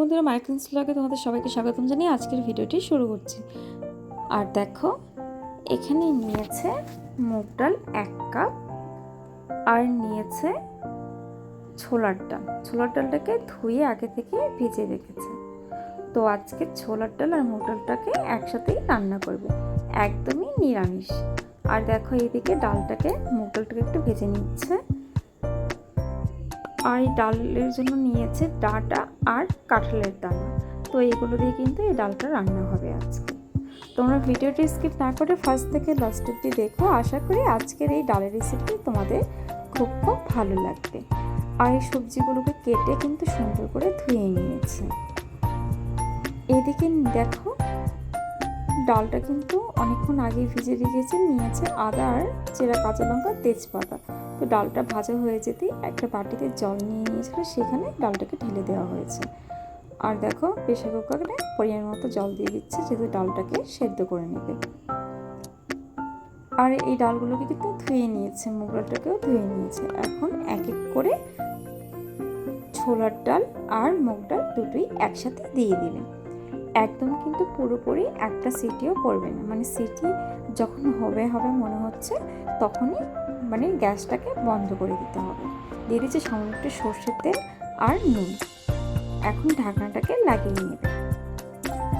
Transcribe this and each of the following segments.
বন্ধুরা মাইকেন্স ব্লগে তোমাদের সবাইকে স্বাগতম জানিয়ে আজকের ভিডিওটি শুরু করছি। আর দেখো, এখানে নিয়েছে মুগ ডাল এক কাপ, আর নিয়েছে ছোলার ডাল। ছোলার ডালটাকে ধুয়ে আগে থেকে ভেজে রেখেছে। তো আজকে ছোলার ডাল আর মুগ ডালটাকে একসাথেই রান্না করবে। একদমই নিরামিষ। আর দেখো, এইদিকে ডালটাকে, মুগ ডালটাকে একটু ভেজে নিচ্ছে। আর এই ডালের জন্য নিয়েছে ডাটা আর কাঁঠালের দানা। তো এগুলো দিয়ে কিন্তু এই ডালটা রান্না হবে আজকে। তোমরা ভিডিওটি স্কিপ না করে ফার্স্ট থেকে লাস্ট অব্দি দেখো। আশা করি আজকের এই ডালের রেসিপি তোমাদের খুব খুব ভালো লাগবে। আর এই সবজিগুলোকে কেটে কিন্তু সুন্দর করে ধুয়ে নিয়েছে। এদিকে দেখো, ডালটা কিন্তু অনেকক্ষণ আগে ভিজে রেখেছে, নিয়েছে আদা আর চেরা কাঁচা লঙ্কা, তেজপাতা। তো ডালটা ভাজা হয়ে যেতেই একটা বাটিতে জল নিয়ে নিয়েছিল, সেখানে ডালটাকে ঢেলে দেওয়া হয়েছে। আর দেখো প্রেশার কুকারে পরিমাণ মতো জল দিয়ে দিচ্ছে, যেহেতু ডালটাকে সেদ্ধ করে নেবে। আর এই ডালগুলোকে কিন্তু ধুয়ে নিয়েছে মুগ ডালটাকেও ধুয়ে নিয়েছে। এখন এক এক করে ছোলার ডাল আর মুগ ডাল দুটোই একসাথে দিয়ে দিলেন একদম কিন্তু পুরোপুরি একটা সিটিও পড়বে না। মানে সিটি যখন হবে হবে মনে হচ্ছে, তখনই মানে গ্যাসটাকে বন্ধ করে দিতে হবে। দিয়ে দিচ্ছে সামান্য একটু সর্ষের তেল আর নুন। এখন ঢাকনাটাকে লাগিয়ে নেবে।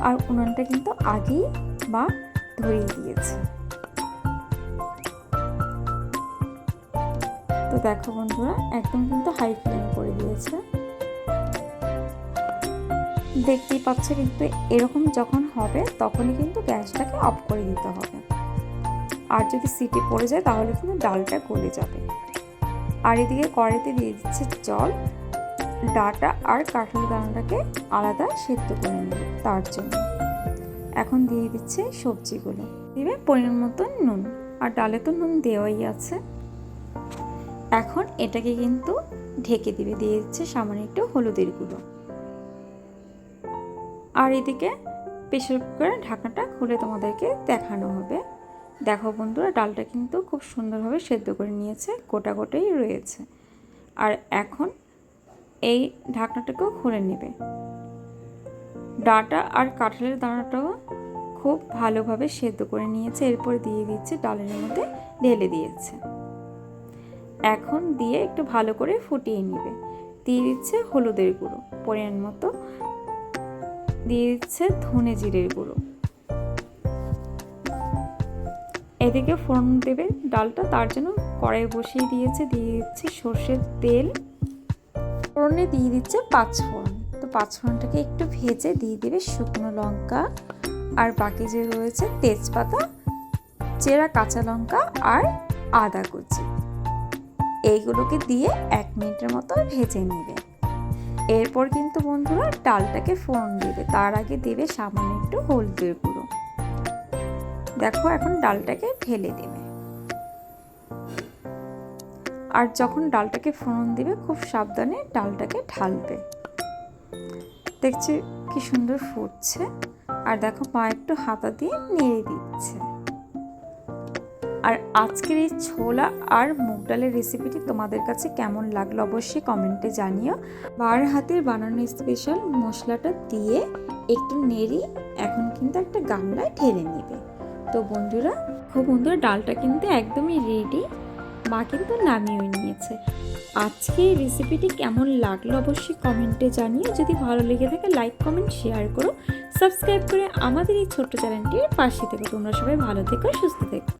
আর উনুনটা কিন্তু আগেই বা ধরিয়ে দিয়েছে। তো দেখো বন্ধুরা, একদম কিন্তু হাই ফ্লেম করে দিয়েছে। দেখতেই পাচ্ছ কিন্তু এরকম যখন হবে, তখনই কিন্তু গ্যাসটাকে অফ করে দিতে হবে। আর যদি সিটি পড়ে যায় তাহলে কিন্তু ডালটা গলে যাবে। আর এদিকে কড়াইতে দিয়ে দিচ্ছে জল, ডাটা আর কাঁঠাল দানাটাকে আলাদা সেদ্ধ করে নেবে তার জন্য। এখন দিয়ে দিচ্ছে সবজিগুলো। দিবে পরিমাণ মতন নুন, আর ডালে তো নুন দেওয়াই আছে। এখন এটাকে কিন্তু ঢেকে দিবে, দিয়ে দিচ্ছে সামান্য একটু হলুদের গুঁড়ো। আর এদিকে প্রেশার কুকারের ঢাকনাটা খুলে তোমাদেরকে দেখানো হবে। দেখো বন্ধুরা, ডালটা কিন্তু খুব সুন্দরভাবে সেদ্ধ করে নিয়েছে, গোটা গোটাই রয়েছে। আর এখন এই ঢাকনাটাকেও খুলে নেবে। ডাটা আর কাঁঠালের দানাটাও খুব ভালোভাবে সেদ্ধ করে নিয়েছে, এরপর দিয়ে দিচ্ছে ডালের মধ্যে ঢেলে দিয়েছে। এখন দিয়ে একটু ভালো করে ফুটিয়ে নেবে। দিয়ে দিচ্ছে হলুদের গুঁড়ো, পরিমাণ মতো। দিয়ে দিচ্ছে ধনে জিরের গুঁড়ো। এদিকে ফোড়ন দেবে ডালটা, তার জন্য কড়াই বসিয়ে দিয়েছে, দিয়ে দিচ্ছে সর্ষের তেল। ফোড়নে দিয়ে দিচ্ছে পাঁচ ফোড়ন। তো পাঁচ ফোড়নটাকে একটু ভেজে দিয়ে দেবে শুকনো লঙ্কা আর বাকি যে রয়েছে তেজপাতা, চেরা কাঁচা লঙ্কা আর আদা কুচি। এইগুলোকে দিয়ে এক মিনিটের মতো ভেজে নেবে। এরপর কিন্তু বন্ধুরা ডালটাকে ফোড়ন দেবে। তার আগে দেবে সামান্য একটু হলদের গুঁড়ো। দেখো এখন ডালটাকে ঢেলে দেবে। আর যখন ডালটাকে ফোড়ন দেবে, খুব সাবধানে ডালটাকে ঢালবে। দেখছি কি সুন্দর ফুটছে। আর দেখো মা একটু হাতা দিয়ে নেড়ে দিচ্ছে। আর আজকের এই ছোলা আর মুগ ডালের রেসিপিটি তোমাদের কাছে কেমন লাগল অবশ্যই কমেন্টে জানিও। বার হাতের বানানো স্পেশাল মশলাটা দিয়ে একটু নেড়ি এখন কিন্তু একটা গামলায় ঢেলে নেবে। তো বন্ধুরা, খুব বন্ধুরা ডালটা কিন্তু একদমই রেডি মা কিন্তু নামিয়েও নিয়েছে। আজকে এই রেসিপিটি কেমন লাগল অবশ্যই কমেন্টে জানিয়ে যদি ভালো লেগে থাকে লাইক কমেন্ট শেয়ার করো। সাবস্ক্রাইব করে আমাদের এই ছোট্ট চ্যানেলটির পাশে থেকো। তোমরা সবাই ভালো থেকো, সুস্থ থেকো।